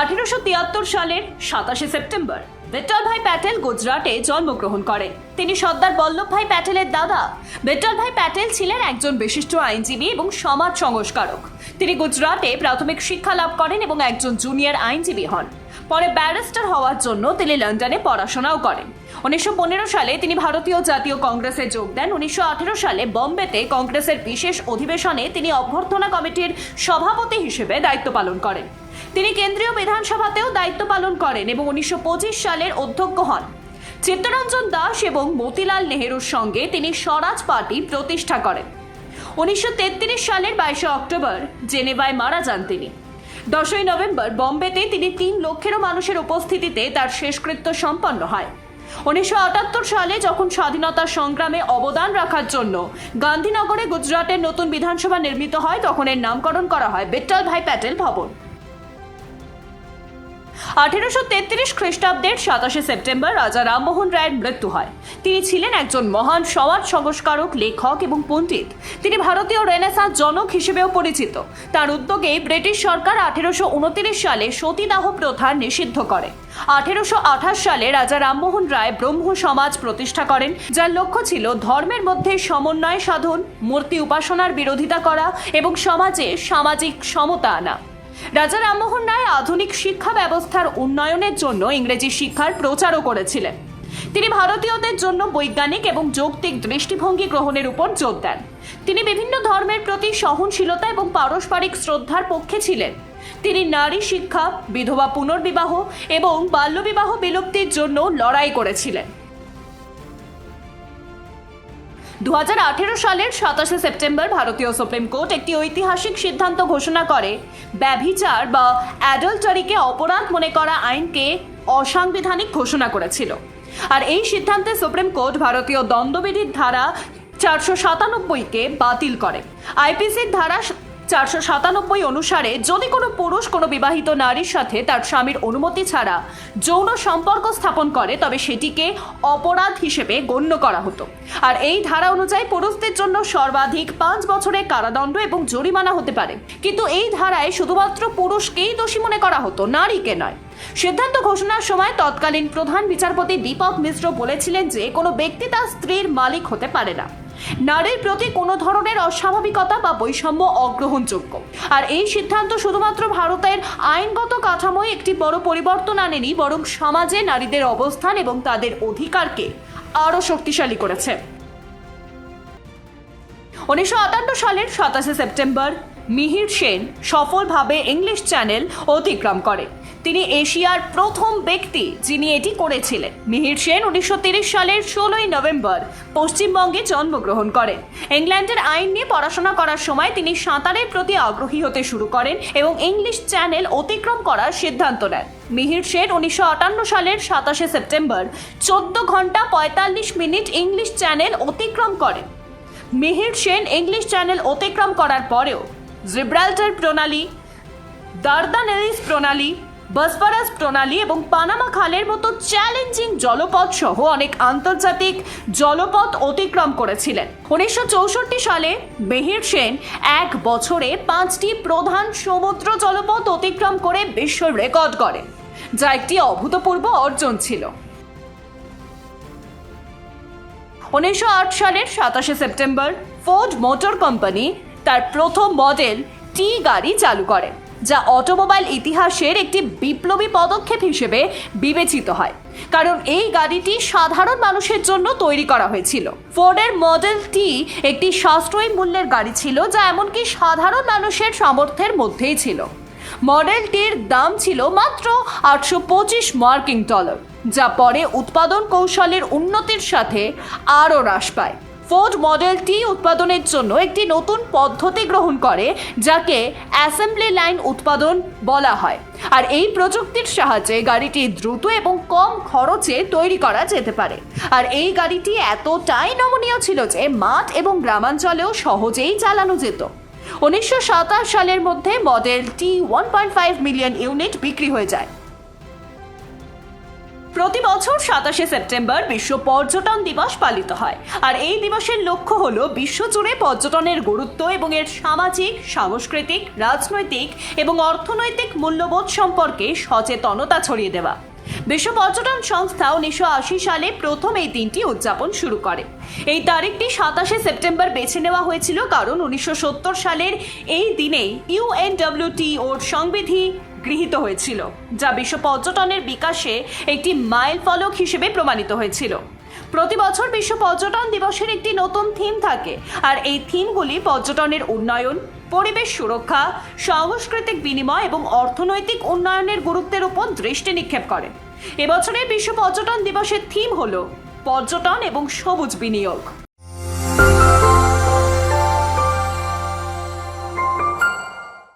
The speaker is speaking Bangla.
আঠেরোশো তিয়াত্তর সালের সাতাশে সেপ্টেম্বর বিট্টলভাই প্যাটেল গুজরাটে জন্মগ্রহণ করেন। তিনি সর্দার বল্লভভাই প্যাটেলের দাদা। বিট্টলভাই প্যাটেল ছিলেন একজন বিশিষ্ট আইনজীবী এবং সমাজ সংস্কারক। তিনি গুজরাটে প্রাথমিক শিক্ষা লাভ করেন এবং একজন জুনিয়র আইনজীবী হন। পরে ব্যারিস্টার হওয়ার জন্য তিনি লন্ডনে পড়াশোনাও করেন। উনিশশো পনেরো সালে তিনি ভারতীয় জাতীয় কংগ্রেসে যোগ দেন। উনিশশো আঠেরো সালে বম্বেতে কংগ্রেসের বিশেষ অধিবেশনে তিনি অভ্যর্থনা কমিটির সভাপতি হিসেবে দায়িত্ব পালন করেন। তিনি কেন্দ্রীয় বিধানসভাতেও দায়িত্ব পালন করেন এবং উনিশশো পঁচিশ সালের অধ্যক্ষ হন। চিত্তরঞ্জন দাস এবং মতিলাল নেহেরুর সঙ্গে তিনি স্বরাজ পার্টি প্রতিষ্ঠা করেন। উনিশশো তেত্রিশ সালের বাইশে অক্টোবর জেনেভায় মারা যান তিনি। দশই নভেম্বর বম্বেতে তিনি তিন লক্ষেরও মানুষের উপস্থিতিতে তার শেষকৃত্য সম্পন্ন হয়। উনিশশো আটাত্তর সালে যখন স্বাধীনতা সংগ্রামে অবদান রাখার জন্য গান্ধীনগরে গুজরাটের নতুন বিধানসভা নির্মিত হয়, তখন এর নামকরণ করা হয় বিট্টল ভাই প্যাটেল ভবন। আঠেরোশো তেত্রিশ খ্রিস্টাব্দের সাতাশে সেপ্টেম্বর রাজা রামমোহন রায়ের মৃত্যু হয়। তিনি ছিলেন একজন মহান সমাজ সংস্কারক, লেখক এবং পণ্ডিত। তিনি ভারতীয় রেনেসাঁ জনক হিসেবেও পরিচিত। তার উদ্যোগে ব্রিটিশ সরকার আঠেরোশো উনত্রিশ সালে সতীদাহ প্রথা নিষিদ্ধ করে। আঠেরোশো আঠাশ সালে রাজা রামমোহন রায় ব্রহ্ম সমাজ প্রতিষ্ঠা করেন, যার লক্ষ্য ছিল ধর্মের মধ্যে সমন্বয় সাধন, মূর্তি উপাসনার বিরোধিতা করা এবং সমাজে সামাজিক সমতা আনা। রাজা রামমোহন রায় আধুনিক শিক্ষা ব্যবস্থার উন্নয়নের জন্য ইংরেজি শিক্ষার প্রচারও করেছিলেন। তিনি ভারতীয়দের জন্য বৈজ্ঞানিক এবং যৌক্তিক দৃষ্টিভঙ্গি গ্রহণের উপর জোর দেন। তিনি বিভিন্ন ধর্মের প্রতি সহনশীলতা এবং পারস্পরিক শ্রদ্ধার পক্ষে ছিলেন। তিনি নারী শিক্ষা, বিধবা পুনর্বিবাহ এবং বাল্যবিবাহ বিলুপ্তির জন্য লড়াই করেছিলেন। দু সালের সাতাশে সেপ্টেম্বর ভারতীয় সুপ্রিম কোর্ট একটি ঐতিহাসিক সিদ্ধান্ত ঘোষণা করে, ব্যভিচার বা অ্যাডাল্টারিকে অপরাধ মনে করা আইনকে অসাংবিধানিক ঘোষণা করেছিল। আর এই সিদ্ধান্তে সুপ্রিম কোর্ট ভারতীয় দ্বন্দ্ববিধির ধারা চারশো সাতানব্বইকে বাতিল করে। আইপিসির ধারা চারশো সাতানব্বই অনুসারে যদি কোনো পুরুষ কোনো বিবাহিত নারীর সাথে তার স্বামীর অনুমতি ছাড়া যৌন সম্পর্ক স্থাপন করে, তবে সেটিকে অপরাধ হিসেবে গণ্য করা হতো। আর এই ধারা অনুযায়ী পুরুষদের জন্য সর্বাধিক পাঁচ বছরের কারাদণ্ড এবং জরিমানা হতে পারে। কিন্তু এই ধারায় শুধুমাত্র পুরুষকেই দোষী মনে করা হতো, নারীকে নয়। সিদ্ধান্ত ঘোষণার সময় তৎকালীন প্রধান বিচারপতি দীপক মিশ্র বলেছিলেন যে কোনো ব্যক্তি তার স্ত্রীর মালিক হতে পারে না। নারীর প্রতি কোনো ধরনের অস্বাভাবিকতা বা বৈষম্য অগ্রহণযোগ্য। আর এই সিদ্ধান্ত শুধুমাত্র ভারতের আইনগত কাঠামোয় একটি বড় পরিবর্তন আনেনি, বরং সমাজে নারীদের অবস্থান এবং তাদের অধিকারকে আরও শক্তিশালী করেছে। উনিশশো আটান্ন সালের সাতাশে সেপ্টেম্বর মিহির সেন সফলভাবে ইংলিশ চ্যানেল অতিক্রম করে। তিনি এশিয়ার প্রথম ব্যক্তি যিনি এটি করেছিলেন। মিহির সেন উনিশশো সালের ষোলোই নভেম্বর পশ্চিমবঙ্গে জন্মগ্রহণ করেন। ইংল্যান্ডের আইন নিয়ে পড়াশোনা করার সময় তিনি সাঁতারের প্রতি আগ্রহী হতে শুরু করেন এবং ইংলিশ চ্যানেল অতিক্রম করার সিদ্ধান্ত নেন। মিহির সেন উনিশশো আটান্ন সালের সাতাশে সেপ্টেম্বর চোদ্দ ঘণ্টা পঁয়তাল্লিশ মিনিট ইংলিশ চ্যানেল অতিক্রম করেন। মিহির সেন ইংলিশ চ্যানেল অতিক্রম করার পরেও জিব্রাল্টার প্রণালী দার্দানেলিস প্রণালী বসফরাস প্রণালী এবং পানামা খালের মতো চ্যালেঞ্জিং জলপথ সহ অনেক আন্তর্জাতিক জলপথ অতিক্রম করেছিলেন। উনিশশো চৌষট্টি সালে মেহির সেন এক বছরে পাঁচটি প্রধান সমুদ্র জলপথ অতিক্রম করে বিশ্ব রেকর্ড করেন যা একটি অভূতপূর্ব অর্জন ছিল। উনিশশো আট সালের সাতাশে সেপ্টেম্বর ফোর্ড মোটর কোম্পানি তার প্রথম মডেল টি গাড়ি চালু করে যা অটোমোবাইল ইতিহাসের একটি বিপ্লবী পদক্ষেপ হিসেবে বিবেচিত হয়। কারণ এই গাড়িটি সাধারণ মানুষের জন্য তৈরি করা হয়েছিল। ফোর্ডের মডেল টি একটি সাশ্রয়ী মূল্যের গাড়ি ছিল, যা এমনকি সাধারণ মানুষের সামর্থ্যের মধ্যেই ছিল। মডেলটির দাম ছিল মাত্র আটশো পঁচিশ মার্কিং ডলার, যা পরে উৎপাদন কৌশলের উন্নতির সাথে আরও হ্রাস পায়। ফোর্ড মডেল টি উৎপাদনের জন্য একটি নতুন পদ্ধতি গ্রহণ করে, যাকে অ্যাসেম্বলি লাইন উৎপাদন বলা হয়। আর এই প্রযুক্তির সাহায্যে গাড়িটি দ্রুত এবং কম খরচে তৈরি করা যেতে পারে। আর এই গাড়িটি এতটাই নমনীয় ছিল যে মাঠ এবং গ্রামাঞ্চলেও সহজেই চালানো যেত। উনিশশো সাতাশ সালের মধ্যে model T one point five million unit বিক্রি হয়ে যায়। প্রতি বছর সাতাশে সেপ্টেম্বর বিশ্ব পর্যটন দিবস পালিত হয়। আর এই দিবসের লক্ষ্য হল বিশ্বজুড়ে পর্যটনের গুরুত্ব এবং এর সামাজিক, সাংস্কৃতিক, রাজনৈতিক এবং অর্থনৈতিক মূল্যবোধ সম্পর্কে সচেতনতা ছড়িয়ে দেওয়া। বিশ্ব পর্যটন সংস্থা উনিশশো আশি সালে প্রথম এই দিনটি উদযাপন শুরু করে। এই তারিখটি সাতাশে সেপ্টেম্বর বেছে নেওয়া হয়েছিল কারণ উনিশশো সত্তর সালের এই দিনেই ইউএনডব্লিউটিওর সংবিধি গৃহীত হয়েছিল, যা বিশ্ব পর্যটনের বিকাশে একটি মাইল ফলক হিসেবে প্রমাণিত হয়েছিল। প্রতি বছর বিশ্ব পর্যটন দিবসের একটি নতুন থিম থাকে, আর এই থিমগুলি পর্যটনের উন্নয়ন, পরিবেশ সুরক্ষা, সাংস্কৃতিক বিনিময় এবং অর্থনৈতিক উন্নয়নের গুরুত্বের উপর দৃষ্টি নিক্ষেপ করে। এবছরের বিশ্ব পর্যটন দিবসের থিম হল পর্যটন এবং সবুজ বিনিয়োগ।